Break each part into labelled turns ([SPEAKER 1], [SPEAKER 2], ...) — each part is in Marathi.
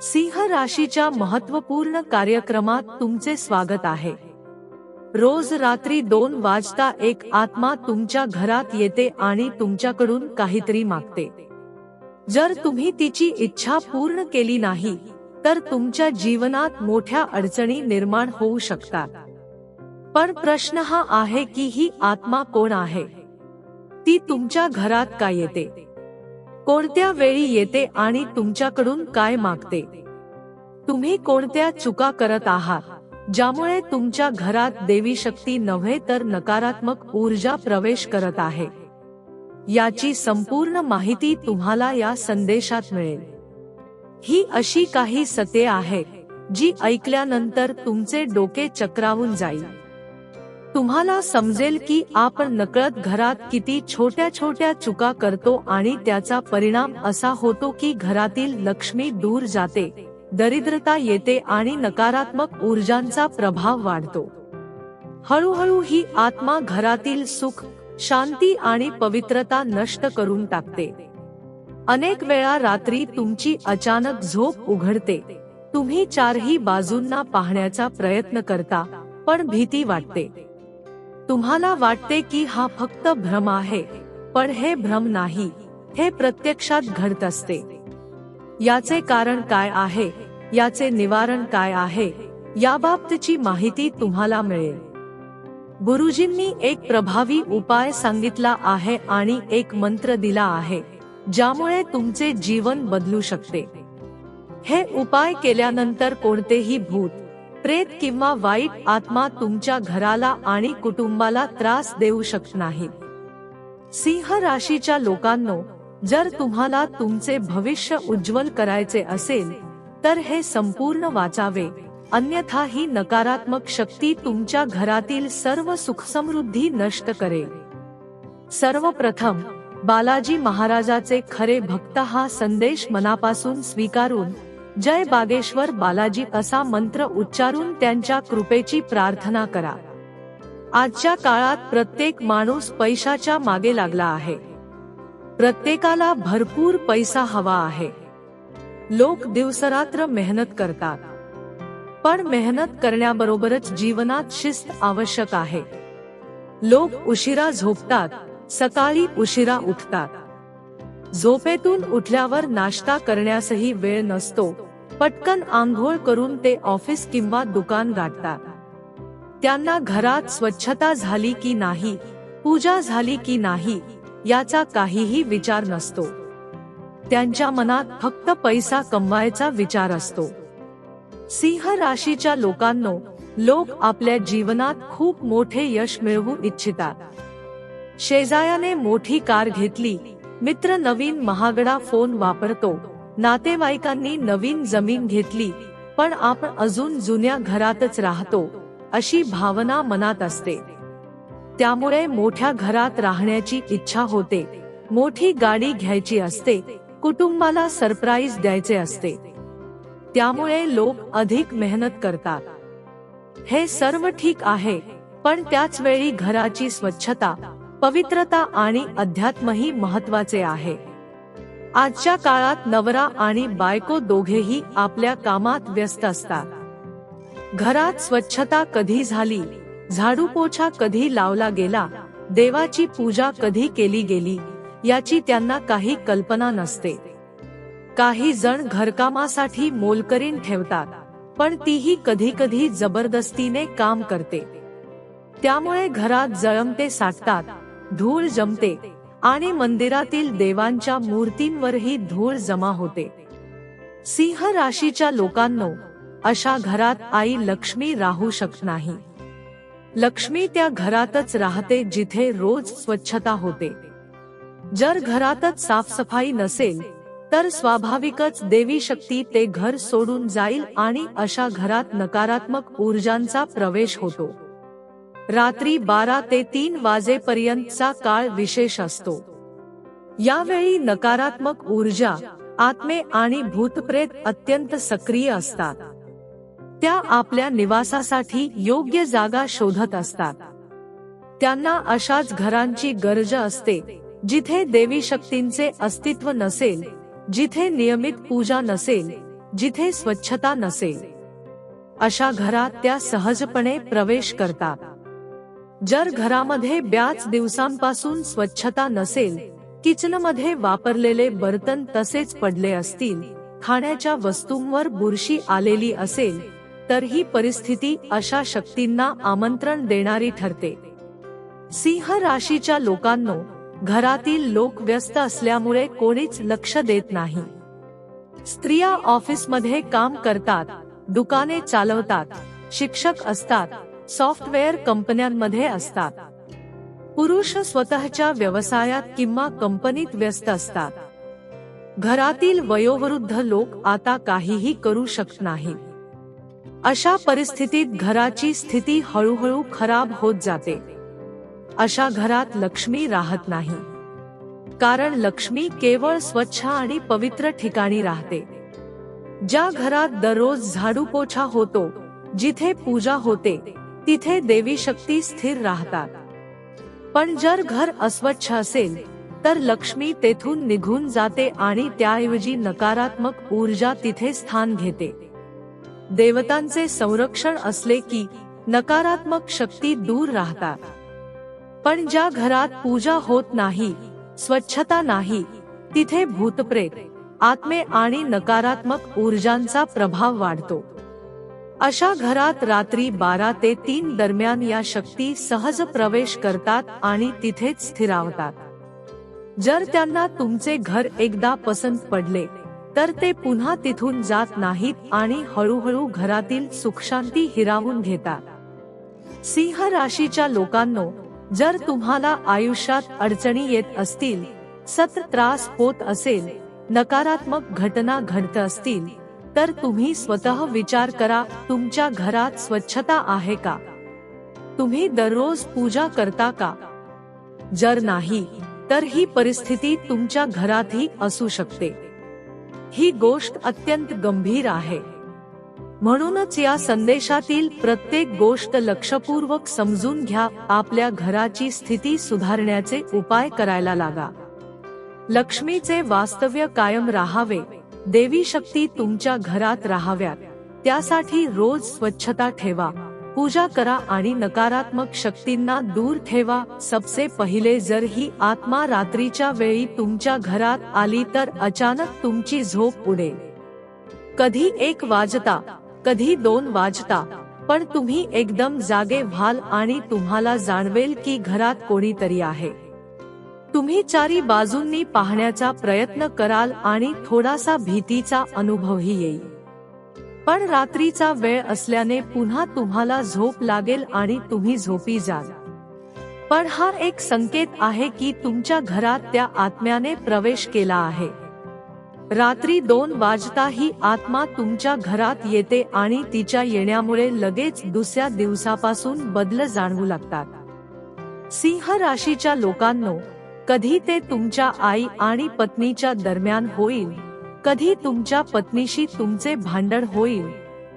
[SPEAKER 1] सिंह राशीच्या महत्त्वपूर्ण कार्यक्रमात तुमचे स्वागत आहे. रोज रात्री दोन वाजता एक आत्मा तुमच्या घरात येते आणि तुमच्याकडून काहीतरी मागते. जर तुम्ही तिची इच्छा पूर्ण केली नाही तर तुमच्या जीवनात मोठ्या अडचणी निर्माण होऊ शकतात. पण प्रश्न हा आहे की ही आत्मा कोण आहे? ती तुमच्या घरात का येते? कोणत्या वेळी येते आणि तुमच्याकडून काय मागते? तुम्ही कोणत्या चुका करत आहात ज्यामुळे तुमच्या घरात देवी शक्ती नव्हे तर नकारात्मक ऊर्जा प्रवेश करत आहे? याची संपूर्ण माहिती तुम्हाला या संदेशात मिळेल. ही अशी काही सत्ये आहेत जी ऐकल्यानंतर तुमचे डोके चक्रावून जाईल. तुम्हाला समजेल की आपण नकळत घरात किती छोट्या छोट्या चुका करतो आणि त्याचा परिणाम असा होतो की घरातील लक्ष्मी दूर जाते दरिद्रता येते आणि नकारात्मक ऊर्जांचा प्रभाव वाढतो. हळूहळू ही आत्मा घरातील सुख शांती आणि पवित्रता नष्ट करून टाकते. अनेक वेळा रात्री तुमची अचानक झोप उघडते. तुम्ही चारही बाजूंना पाहण्याचा प्रयत्न करता पण भीती वाटते. तुम्हाला वाटते की हा फक्त भ्रम आहे पण हे भ्रम नाही हे प्रत्यक्षात घडत असते. याचे कारण काय आहे याचे निवारण काय आहे याबाबतची माहिती तुम्हाला मिळेल. गुरुजींनी एक प्रभावी उपाय सांगितला आहे आणि एक मंत्र दिला आहे ज्यामुळे तुमचे जीवन बदलू शकते. हे उपाय केल्यानंतर कोणतेही भूत प्रेत किंवा वाईट आत्मा तुमच्या घराला आणि कुटुंबाला त्रास देऊ शकत नाही. सिंह राशीच्या लोकांनो जर तुम्हाला तुमचे भविष्य उज्ज्वल करायचे असेल तर हे संपूर्ण वाचावे. अन्यथा ही नकारात्मक शक्ती तुमच्या घरातील सर्व सुखसमृद्धी नष्ट करेल सर्वप्रथम बालाजी महाराजाचे खरे भक्त हा संदेश मनापासून स्वीकारून जय बागेश्वर बालाजी असा मंत्र उच्चारून त्यांच्या कृपेची प्रार्थना करा. आजच्या काळात प्रत्येक माणूस पैशाच्या मागे लागला आहे. प्रत्येकाला भरपूर पैसा हवा आहे. लोक दिवसरात्र मेहनत करतात. पण मेहनत करण्याबरोबरच जीवनात शिस्त आवश्यक आहे. लोक उशिरा झोपतात सकाळी उशिरा उठतात. झोपेतून उठल्यावर नाश्ता करण्यासही वेळ नसतो. पटकन आंघोळ करून ते ऑफिस किंवा दुकान गाठतात. त्यांना घरात स्वच्छता झाली की नाही पूजा झाली की नाही याचा काहीही विचार नसतो. त्यांच्या मनात फक्त पैसा कमवायचा विचार असतो. सिंह राशीच्या लोकांनो लोक आपल्या जीवनात खूप मोठे यश मिळवू इच्छितात. शेजायाने मोठी कार घेतली मित्र नवीन महागडा फोन वापरतो. नातेवाईकांनी नवीन जमीन घेतली पण आपण अजून जुन्या घरातच राहतो अशी भावना मनात असते. त्यामुळे मोठ्या घरात राहण्याची इच्छा होते. मोठी गाडी घ्यायची असते कुटुंबाला सरप्राईज द्यायचे असते. त्यामुळे लोक अधिक मेहनत करतात. हे सर्व ठीक आहे पण त्याच वेळी घराची स्वच्छता पवित्रता आणि अध्यात्मही महत्त्वाचे आहे. आजच्या काळात नवरा आणि बायको दोघेही आपल्या कामात व्यस्त असतात. घरात स्वच्छता कधी झाली झाडू पोछा कधी लावला गेला देवाची पूजा कधी केली गेली याची त्यांना काही कल्पना नसते. काही जण घरकामासाठी मोलकरीन ठेवतात पण तीही कधी कधी जबरदस्तीने काम करते. त्यामुळे घरात जळमते साठतात धूळ जमते आणि मंदिरातील देवांच्या मूर्तींवरही धूळ जमा होते. सिंह राशीच्या लोकांनो अशा घरात आई लक्ष्मी राहू शकत नाही. लक्ष्मी त्या घरातच राहते जिथे रोज स्वच्छता होते. जर घरातच साफसफाई नसेल तर स्वाभाविकच देवी शक्ती ते घर सोडून जाईल आणि अशा घरात नकारात्मक ऊर्जांचा प्रवेश होतो. रात्री बारा ते तीन वाजेपर्यंतचा काळ विशेष असतो. यावेळी नकारात्मक ऊर्जा आत्मे आणि भूतप्रेत अत्यंत सक्रिय असतात. त्या आपल्या निवासासाठी योग्य जागा शोधत असतात. त्यांना अशाच घरांची गरज असते जिथे देवी शक्तींचे अस्तित्व नसेल जिथे नियमित पूजा नसेल जिथे स्वच्छता नसेल. अशा घरात त्या सहजपणे प्रवेश करतात. जर घरामध्ये ब्याच दिवसांपासून स्वच्छता नसेल किचनमध्ये वापरलेले बर्तन तसेच पडले असतील खाण्याच्या वस्तूंवर बुरशी आलेली असेल तर ही परिस्थिती अशा शक्तींना आमंत्रण देणारी ठरते. सिंह राशीच्या लोकांनो घरातील लोक व्यस्त असल्यामुळे कोणीच लक्ष देत नाही. स्त्रिया ऑफिसमध्ये काम करतात दुकाने चालवतात शिक्षक असतात सॉफ्टवेअर कंपन्यांमध्ये असतात. पुरुष स्वतःच्या व्यवसायात किंवा कंपनीत व्यस्त असतात. घरातील वयोवृद्ध लोक आता काहीही करू शकत नाहीत अशा परिस्थितीत घराची स्थिती हळूहळू खराब होत जाते. अशा घरात लक्ष्मी राहत नाही. कारण लक्ष्मी केवळ स्वच्छ आणि पवित्र ठिकाणी राहते. ज्या घरात दररोज झाडू पोछा होतो जिथे पूजा होते तिथे देवी शक्ती स्थिर राहतात. पण जर घर अस्वच्छ असेल तर लक्ष्मी तेथून निघून जाते आणि त्याऐवजी नकारात्मक ऊर्जा तिथे स्थान घेते. देवतांचे संरक्षण असले की नकारात्मक शक्ती दूर राहतात. पण ज्या घरात पूजा होत नाही स्वच्छता नाही तिथे भूतप्रेत आत्मे आणि नकारात्मक ऊर्जांचा प्रभाव वाढतो. अशा घरात रात्री बारा ते तीन दरम्यान या शक्ती सहज प्रवेश करतात आणि तिथेच स्थिरावतात. जर त्यांना तुमचे घर एकदा पसंत पडले तर ते पुन्हा तिथून जात नाहीत आणि हळूहळू घरातील सुखशांती हिरावून घेतात. सिंह राशीच्या लोकांनो जर तुम्हाला आयुष्यात अडचणी येत असतील सत त्रास होत असेल नकारात्मक घटना घडत असतील तर तुम्ही स्वतः विचार करा तुमच्या घरात स्वच्छता आहे का? तुम्ही दररोज पूजा करता का? जर नाही तर ही परिस्थिती तुमच्या घरातही असू शकते. ही गोष्ट अत्यंत गंभीर आहे. म्हणूनच या संदेशातील प्रत्येक गोष्ट लक्षपूर्वक समजून घ्या आपल्या घराची स्थिती सुधारण्याचे उपाय करायला लागा. लक्ष्मीचे वास्तव्य कायम राहावे. देवी शक्ती तुमच्या घरात राहाव्यात. त्यासाठी रोज स्वच्छता ठेवा. पूजा करा आणि नकारात्मक शक्तींना दूर ठेवा. सबसे पहिले जर ही आत्मा रात्रीच्या वेळी तुमच्या घरात आली तर अचानक तुमची झोप उडेल. कधी एक वाजता कधी दोन वाजता पण तुम्ही एकदम जागे व्हाल आणि तुम्हाला जाणवेल की घरात कोणीतरी आहे. तुम्ही चारी बाजूंनी पाहण्याचा प्रयत्न कराल आणि थोडासा भीतीचा अनुभवही येईल. पण रात्रीचा वेळ असल्याने पुन्हा तुम्हाला झोप लागेल आणि तुम्ही झोपी जाल. पण हा एक संकेत आहे की तुमच्या घरात त्या आत्म्याने प्रवेश केला आहे. रात्री दोन वाजता ही आत्मा तुमच्या घरात येते आणि तिच्या येण्यामुळे लगेच दुसऱ्या दिवसापासून बदल जाणवू लागतात. सिंह राशीच्या लोकांनो कधी ते तुमच्या आई आणि पत्नीच्या दरम्यान होईल कधी तुमच्या पत्नीशी तुमचे भांडण होईल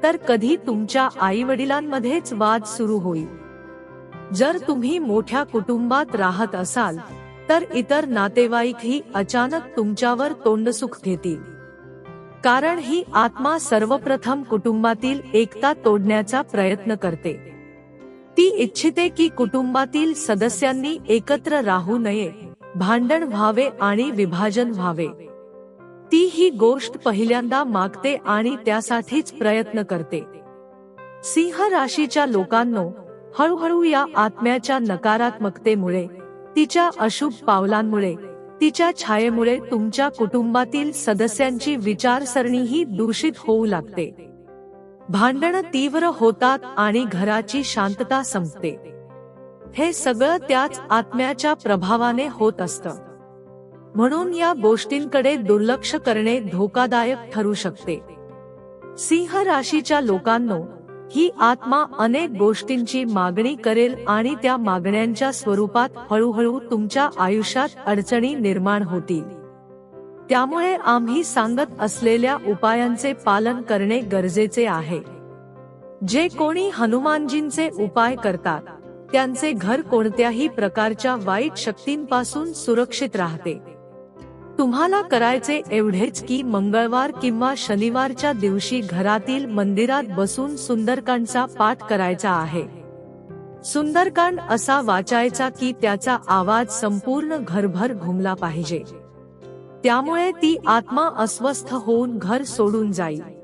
[SPEAKER 1] तर कधी तुमच्या आई वडिलांमध्येच वाद सुरू होईल. जर तुम्ही मोठ्या कुटुंबात राहत असाल तर इतर नातेवाईकही अचानक तुमच्यावर तोंडसुख घेतील. कारण ही आत्मा सर्वप्रथम कुटुंबातील एकता तोडण्याचा प्रयत्न करते. ती इच्छिते की कुटुंबातील सदस्यांनी एकत्र राहू नये. भांडण व्हावे आणि विभाजन व्हावे. ती ही गोष्ट पहिल्यांदा मागते आणि त्यासाठीच प्रयत्न करते. सिंह राशीच्या लोकांनो हळूहळू या आत्म्याच्या नकारात्मकतेमुळे तिच्या अशुभ पावलांमुळे तिच्या छायेमुळे तुमच्या कुटुंबातील सदस्यांची विचारसरणीही दूषित होऊ लागते. भांडण तीव्र होतात आणि घराची शांतता संपते. हे सगळं त्याच आत्म्याच्या प्रभावाने होत असतं. म्हणून या गोष्टींकडे दुर्लक्ष करणे धोकादायक ठरू शकते. सिंह राशीच्या लोकांनो ही आत्मा अनेक गोष्टींची मागणी करेल आणि त्या मागण्यांच्या स्वरूपात हळूहळू तुमच्या आयुष्यात अडचणी निर्माण होतील. त्यामुळे आम्ही सांगत असलेल्या उपायांचे पालन करणे गरजेचे आहे. जे कोणी हनुमानजींचे उपाय करतात त्यांचे घर कोणत्याही प्रकारच्या वाईट शक्तींपासून सुरक्षित राहते. तुम्हाला करायचे एवढेच की मंगळवार किंवा शनिवारच्या दिवशी घरातील मंदिरात बसून सुंदरकांडचा पाठ करायचा आहे. सुंदरकांड असा वाचायचा की त्याचा आवाज संपूर्ण घरभर घुमला पाहिजे. त्यामुळे ती आत्मा अस्वस्थ होऊन घर सोडून जाईल.